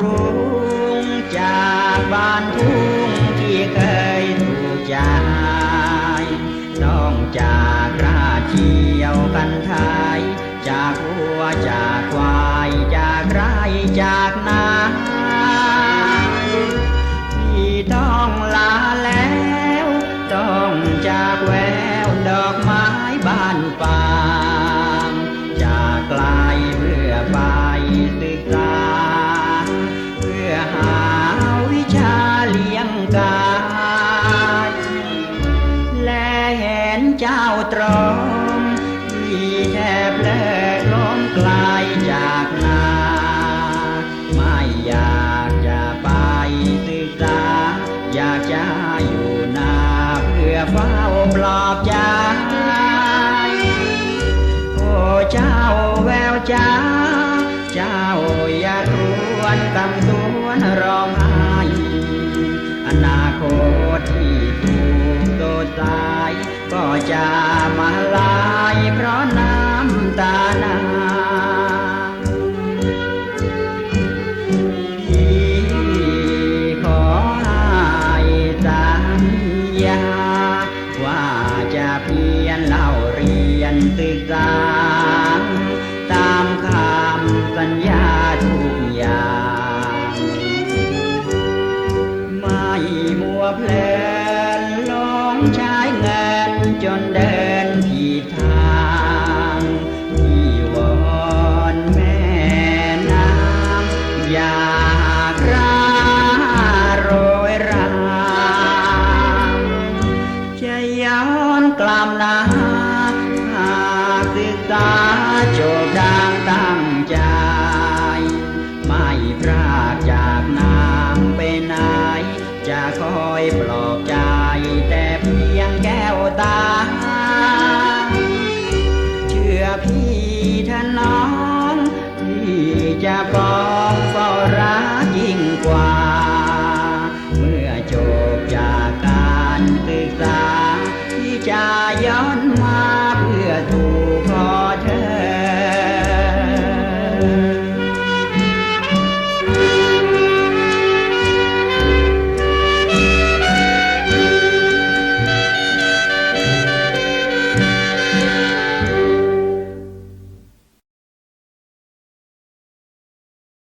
รุงจากบ้านทุ่งที่เคยถูกใจน้องจากราเชียวกันไทยจากวัวจากควายจากไร่จากนาที่ต้องลาแล้ว ต้องจากแววดอกไม้บ้านป่า ตรองที่แทบเลิกล้มไกลจากนา ไม่อยากจะไปศึกษา อยากจะอยู่นาเพื่อเฝ้าปลอบใจ โอ้เจ้าแววจ้า เจ้าอย่ารวนกำสวนร้องไห้อนาคตที่ถูกโดดสายก็จะ มาลายเพราะน้ำตานาพี่ขอให้สัญญา ว่าจะเพียรเล่าเรียนศึกษา ตามคำสัญญาทุกอย่าง ไม่มัวเพล อนกลับนาหากศึกษาจบดังตั้งใจ ไม่พรากจากนางไปไหน จะคอยปลอบใจ แต่เพียงแก้วตา เชื่อพี่ท่านน้อง ที่จะปล cha